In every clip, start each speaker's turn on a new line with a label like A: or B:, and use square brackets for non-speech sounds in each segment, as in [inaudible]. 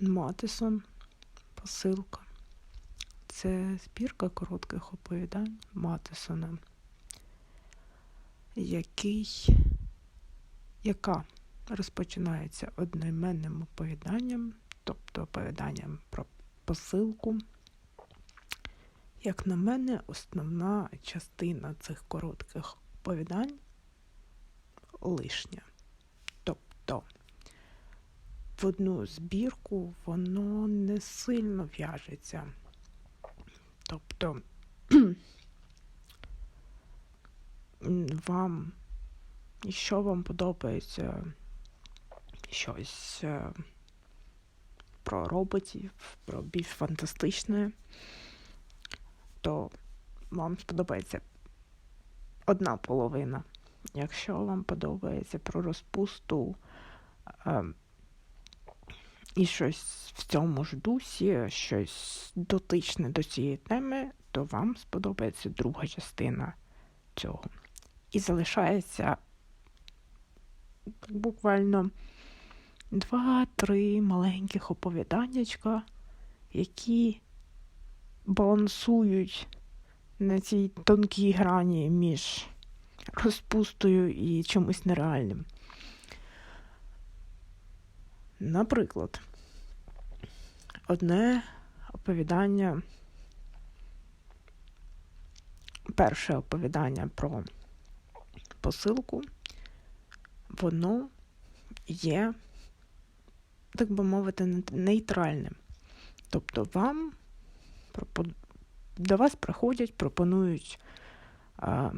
A: Матисон, посилка. Це збірка коротких оповідань Матисона, який, яка розпочинається одноіменним оповіданням, тобто оповіданням про посилку. Як на мене, основна частина цих коротких оповідань лишня. Тобто в одну збірку воно не сильно в'яжеться. Тобто [clears throat] вам, що вам подобається щось е, про роботів, про більш фантастичне, то вам сподобається одна половина. Якщо вам подобається про розпусту е, і щось в цьому ж дусі, щось дотичне до цієї теми, то вам сподобається друга частина цього. І залишається буквально два-три маленьких оповіданнячка, які балансують на цій тонкій грані між розпустою і чимось нереальним. Наприклад, одне оповідання, перше оповідання про посилку, воно є, так би мовити, нейтральним. Тобто вам до вас приходять, пропонують, а,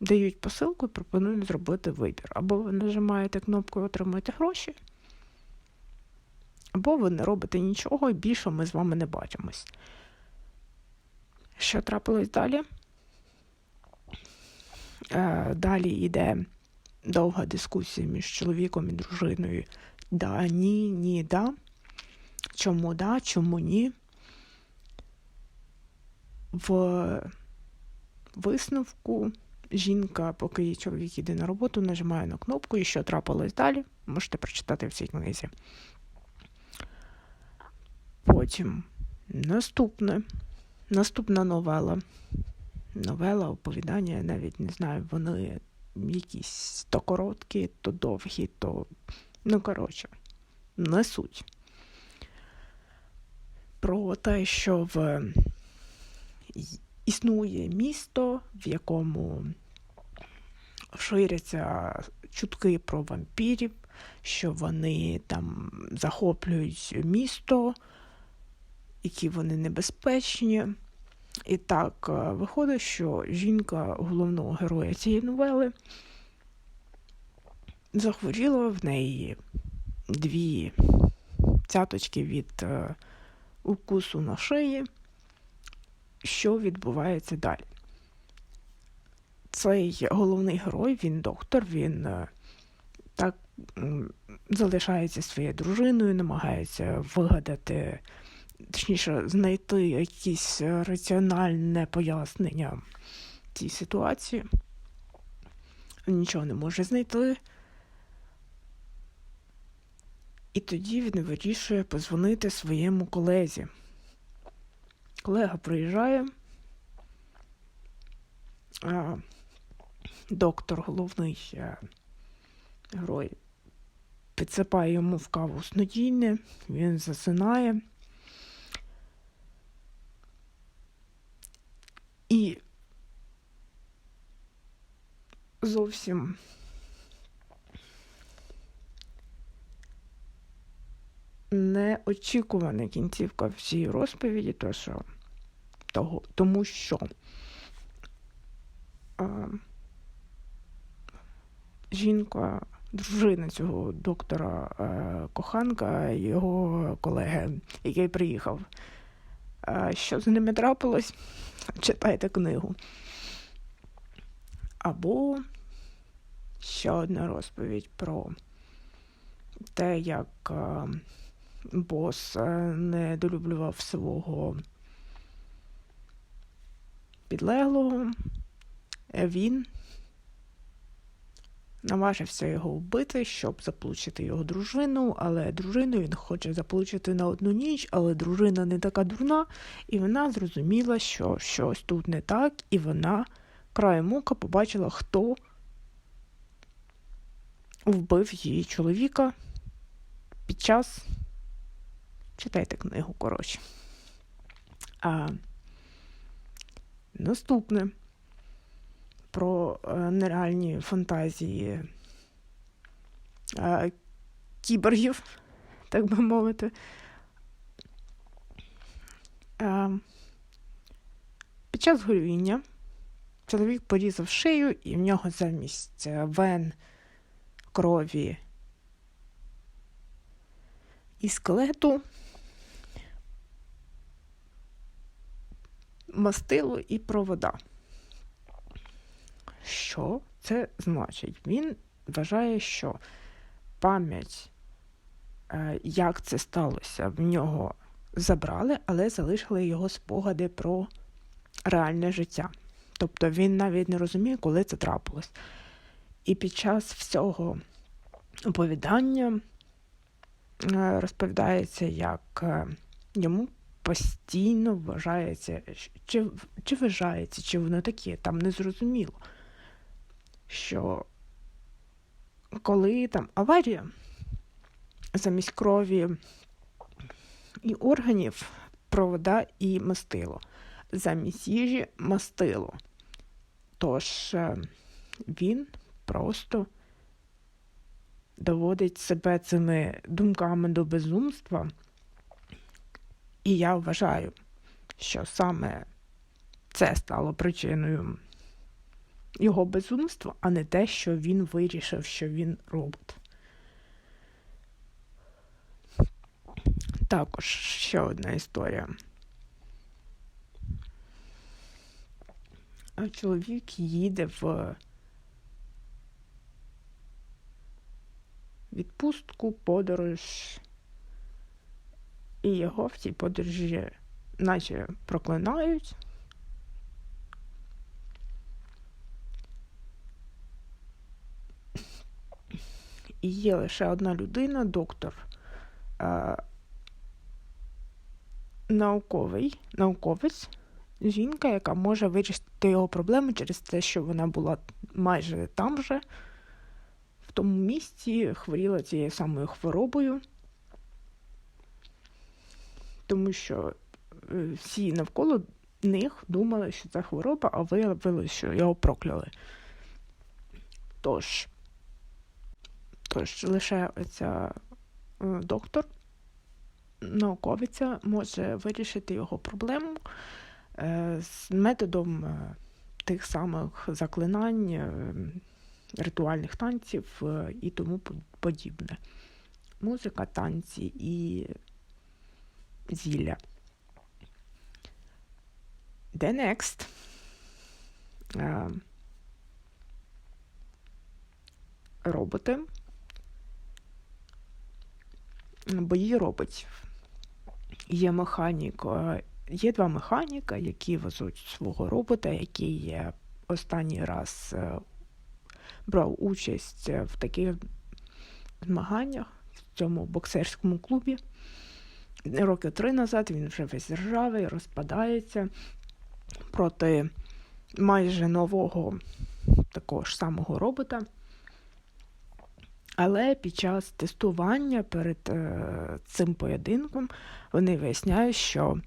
A: дають посилку і пропонують зробити вибір. Або ви нажимаєте кнопку Отримуєте гроші. Або ви не робите нічого і більше ми з вами не бачимось. Що трапилось далі? Е, Далі йде довга дискусія між чоловіком і дружиною. Да, ні, ні, да. Чому да, чому ні? В висновку жінка, поки її чоловік йде на роботу, нажимає на кнопку, і що трапилось далі, можете прочитати в цій книзі. Потім наступне, наступна новела. Новела, оповідання, я навіть не знаю, вони якісь то короткі, то довгі, то, ну, коротше, не суть. Про те, що в існує місто, в якому ширяться чутки про вампірів, що вони там захоплюють місто які вони небезпечні. І так е, виходить, що жінка головного героя цієї новели захворіла в неї дві цяточки від е, укусу на шиї, що відбувається далі. Цей головний герой, він доктор, він е, так залишається своєю дружиною, намагається вигадати точніше, знайти якесь е, раціональне пояснення цій ситуації. Нічого не може знайти. І тоді він вирішує позвонити своєму колезі. Колега приїжджає, а доктор, головний е, герой, підсипає йому в каву снодійне, він засинає. І зовсім неочікувана кінцівка в розповіді, то що, того, тому що а, жінка, дружина цього доктора а, коханка, його колеги, який приїхав. А, що з ними трапилось? читайте книгу. Або ще одна розповідь про те, як бос е, недолюблював свого підлеглого, е, він наважився його вбити, щоб заполучити його дружину, але дружину він хоче заполучити на одну ніч, але дружина не така дурна, і вона зрозуміла, що щось тут не так, і вона краєм ока побачила, хто вбив її чоловіка під час. Читайте книгу, коротше. А Наступне про е, нереальні фантазії е, кіборгів, [laughs] так би мовити. Е, під час горювіння чоловік порізав шию, і в нього замість вен, крові і скелету мастило і провода. Що це значить? Він вважає, що пам'ять, е, як це сталося, в нього забрали, але залишили його спогади про реальне життя. Тобто він навіть не розуміє, коли це трапилось. І під час всього оповідання е, розповідається, як е, йому постійно вважається, чи чи вважається, чи воно таке, там незрозуміло, що коли там аварія замість крові і органів провода і мастило, замість їжі мастило. Тож е, він просто доводить себе цими думками до безумства. І я вважаю, що саме це стало причиною його безумства, а не те, що він вирішив, що він робот. Також ще одна історія. Чоловік їде в відпустку, подорож і його в цій подорожі наче проклинають. І є лише одна людина, доктор, е, науковий, науковець, жінка, яка може вирішити його проблеми через те, що вона була майже там же, в тому місці, хворіла цією самою хворобою тому що е, всі навколо них думали, що це хвороба, а виявилося, що його прокляли. Тож, тож лише оця е, доктор, науковиця, може вирішити його проблему е, з методом тих самих заклинань, ритуальних танців і тому подібне. Музика, танці і зілля. The next. Роботи. Бої роботів. Є механік, є два механіка, які везуть свого робота, який останній раз е, брав участь в таких змаганнях в цьому боксерському клубі роки три назад він вже весь ржавий, розпадається проти майже нового такого ж самого робота. Але під час тестування перед е, цим поєдинком вони виясняють, що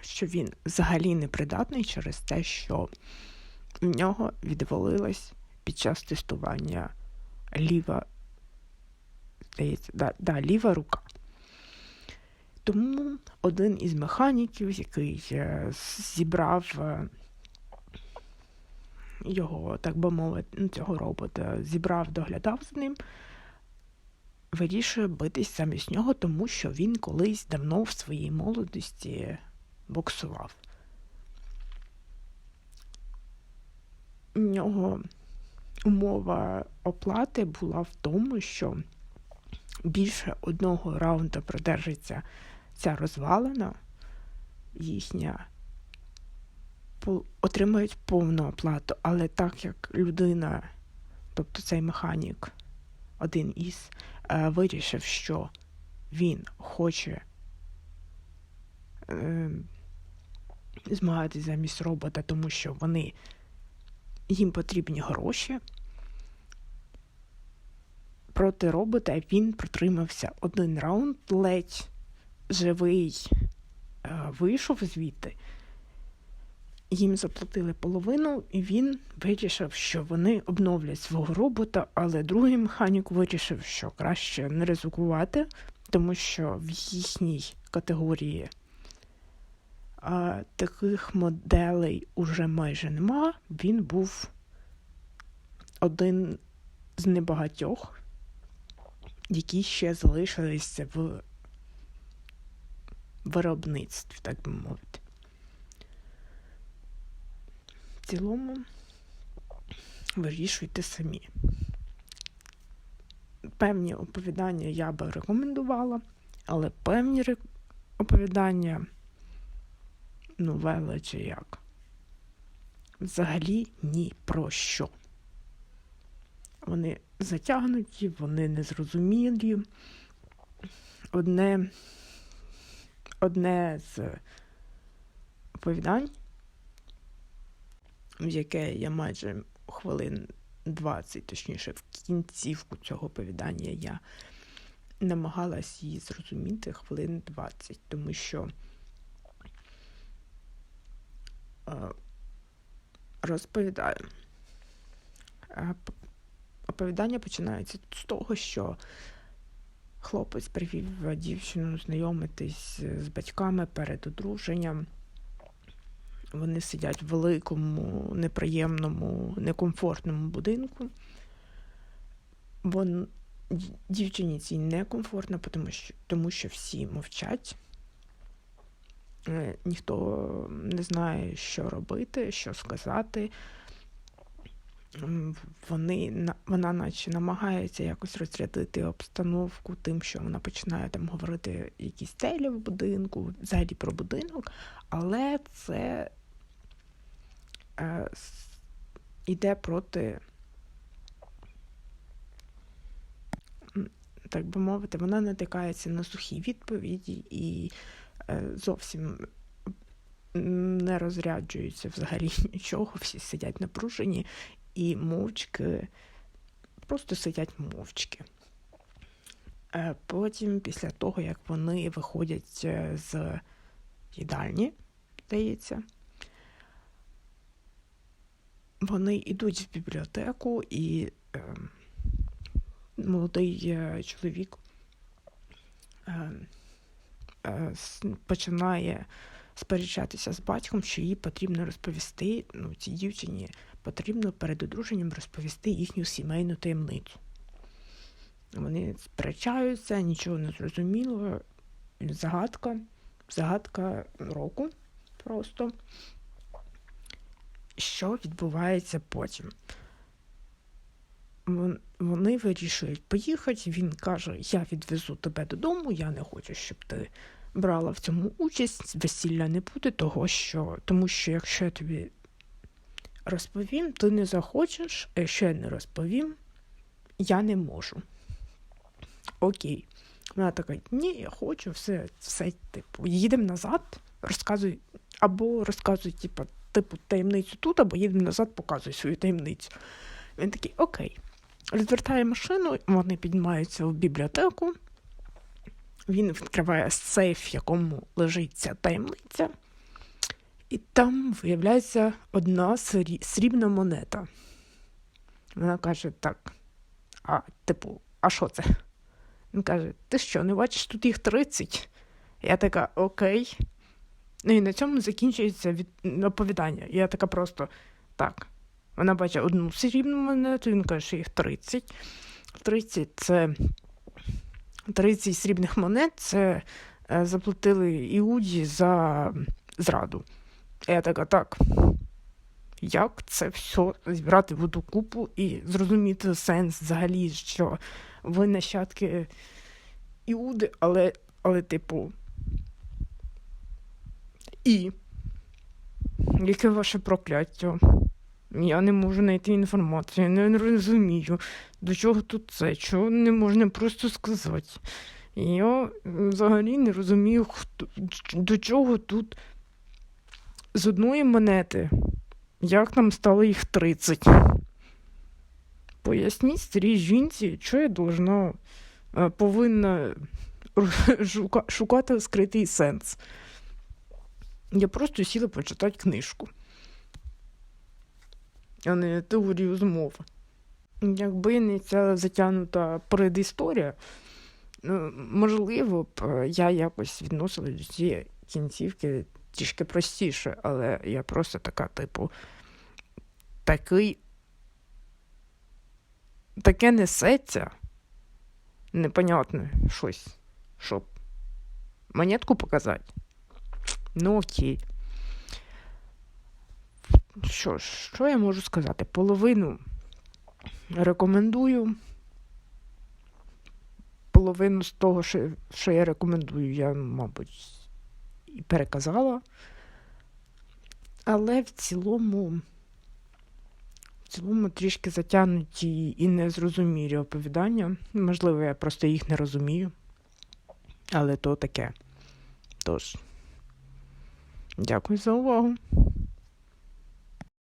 A: що він взагалі непридатний через те, що в нього відвалилась під час тестування ліва здається, да, да, ліва рука. Тому один із механіків, який е, зібрав е, його, так би мовити, ну, цього робота, зібрав, доглядав з ним, вирішує битись замість нього, тому що він колись давно в своїй молодості боксував. У нього умова оплати була в тому, що більше одного раунду продержиться ця розвалена їхня, отримають повну оплату. Але так як людина, тобто цей механік, один із, е, вирішив, що він хоче е, змагатися замість робота, тому що вони їм потрібні гроші. Проти робота він протримався один раунд, ледь живий е, вийшов звідти. Їм заплатили половину, і він вирішив, що вони обновлять свого робота, але другий механік вирішив, що краще не ризикувати, тому що в їхній категорії а, таких моделей уже майже нема. Він був один з небагатьох, які ще залишилися в виробництві, так би мовити. В цілому вирішуйте самі. Певні оповідання я би рекомендувала, але певні оповідання, новели чи як, взагалі ні про що. Вони затягнуті, вони незрозумілі. Одне, одне з оповідань, в яке я майже хвилин 20, точніше, в кінцівку цього оповідання я намагалась її зрозуміти хвилин 20, тому що е, розповідаю. Е, Оповідання починається з того, що хлопець привів дівчину знайомитись з батьками перед одруженням. Вони сидять в великому, неприємному, некомфортному будинку. Вон, дівчині цій некомфортно, тому що, тому що всі мовчать. Е, Ніхто не знає, що робити, що сказати. Вони, вона наче намагається якось розрядити обстановку тим, що вона починає там говорити якісь целі в будинку, взагалі про будинок, але це е, с- іде проти, так би мовити, вона натикається на сухі відповіді і е, зовсім не розряджується взагалі [laughs] нічого, всі сидять напружені і мовчки, просто сидять мовчки. Е, Потім, після того, як вони виходять е, з їдальні, здається, вони йдуть в бібліотеку, і е, молодий е, чоловік е, е, починає сперечатися з батьком, що їй потрібно розповісти, ну, цій дівчині потрібно перед одруженням розповісти їхню сімейну таємницю. Вони сперечаються, нічого не зрозуміло. Загадка, загадка року просто. Що відбувається потім? Вони вирішують поїхати. Він каже: Я відвезу тебе додому, я не хочу, щоб ти брала в цьому участь. Весілля не буде, того що, тому що якщо я тобі розповім, ти не захочеш, а якщо я не розповім, я не можу. Окей. Вона така, ні, я хочу, все, все, типу, їдемо назад, розказуй, або розказуй, типу, типу, таємницю тут, або їдемо назад, показуй свою таємницю. Він такий, окей. Розвертає машину, вони піднімаються в бібліотеку. Він відкриває сейф, в якому лежить ця таємниця. І там виявляється одна срібна монета. Вона каже: так, а типу, а що це? Він каже: Ти що, не бачиш, тут їх 30? Я така, окей. Ну і на цьому закінчується від... оповідання. Я така просто так. Вона бачить одну срібну монету, він каже, що їх 30. 30 це 30 срібних монет це е, заплатили Іуді за зраду. Я така, так. Як це все зібрати в одну купу і зрозуміти сенс взагалі, що ви нащадки Іуди, але, але типу. І. Яке ваше прокляття? Я не можу знайти інформацію, не розумію, до чого тут це, чого не можна просто сказати. Я взагалі не розумію, хто, до чого тут з одної монети, як нам стало їх 30. Поясніть старій жінці, що я должна, е, повинна [laughs] шукати скритий сенс. Я просто сіла почитати книжку, а не теорію змови. Якби не ця затягнута предісторія, ну, можливо б е, я якось відносила до цієї кінцівки трішки простіше, але я просто така, типу, такий. Таке несеться непонятне щось, щоб монетку показати. Ну, окей. Що ж, що я можу сказати? Половину рекомендую. Половину з того, що, я рекомендую, я, мабуть, і переказала. Але в цілому, в цілому трішки затягнуті і незрозумілі оповідання. Можливо, я просто їх не розумію. Але то таке. Тож, дякую за увагу.